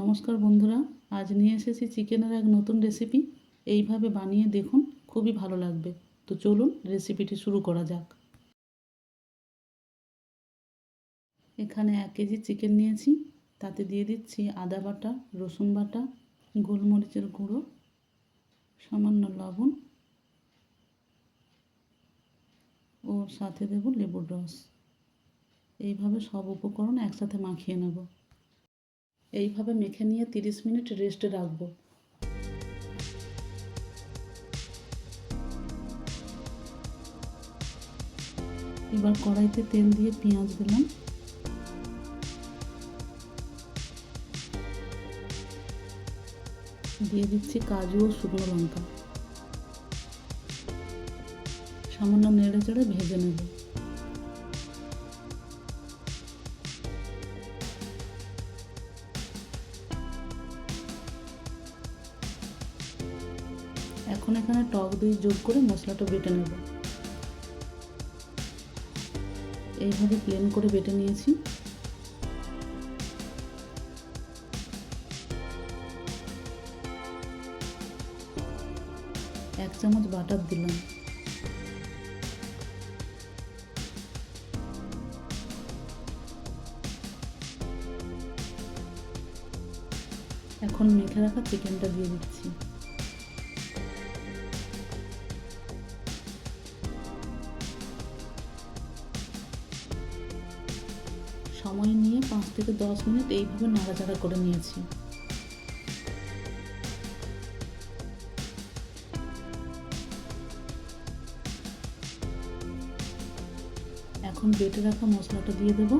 নমস্কার বন্ধুরা, আজ নিয়ে এসেছি চিকেনের এক নতুন রেসিপি এইভাবে বানিয়ে দেখুন, খুবই ভালো লাগবে। তো চলুন রেসিপিটি শুরু করা যাক। এখানে এক কেজি চিকেন নিয়েছি, তাতে দিয়ে দিচ্ছি আদা বাটা, রসুন বাটা, গোলমরিচের গুঁড়ো, সামান্য লবণ, ও সাথে দেব লেবুর রস। এইভাবে সব উপকরণ একসাথে মাখিয়ে নেব। এইভাবে মেখে নিয়ে তিরিশ মিনিট রেস্টে রাখব। এবার কড়াইতে তেল দিয়ে পেঁয়াজ দিলাম। দিয়ে দিচ্ছি কাজু ও শুকনো লঙ্কা। সামান্য নেড়ে চেড়ে ভেজে নেব। এখন এখানে টক দই যোগ করে মশলাটা বেটে নেব। এইভাবে প্লেন করে বেটে নিয়েছি। এক চামচ বাটার দিলাম। এখন মেখে রাখা চিকেনটা দিয়ে দিচ্ছি। সময় নিয়ে পাঁচ থেকে দশ মিনিট এইভাবে নাড়াচাড়া করে নিয়েছি। এখন বেটে রাখা মশলাটা দিয়ে দেব।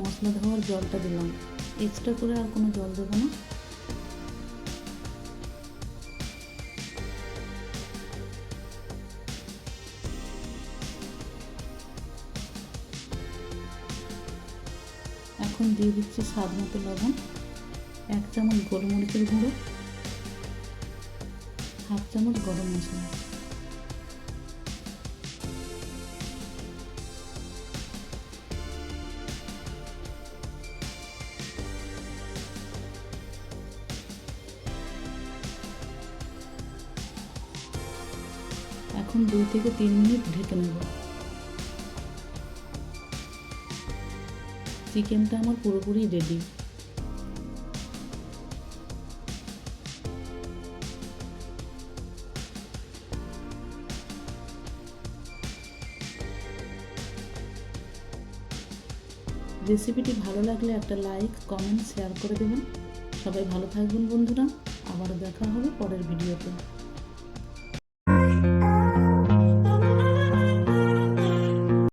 মশলা ধোয়ার জলটা দিলাম। এক্সট্রা করে আর কোনো জল দেবো না। এখন দিয়ে দিচ্ছি স্বাদ মতো লবণ। এক চামচ গোলমরিচের গুঁড়ো। হাফ চামচ গরম মশলা। এখন দুই থেকে তিন মিনিট ঢেকে নেব। চিকেনটা আমার পুরোপুরি রেডি রেসিপিটি ভালো লাগলে একটা লাইক, কমেন্ট শেয়ার করে দেবেন। সবাই ভালো থাকবেন বন্ধুরা। আবারও দেখা হবে পরের ভিডিওতে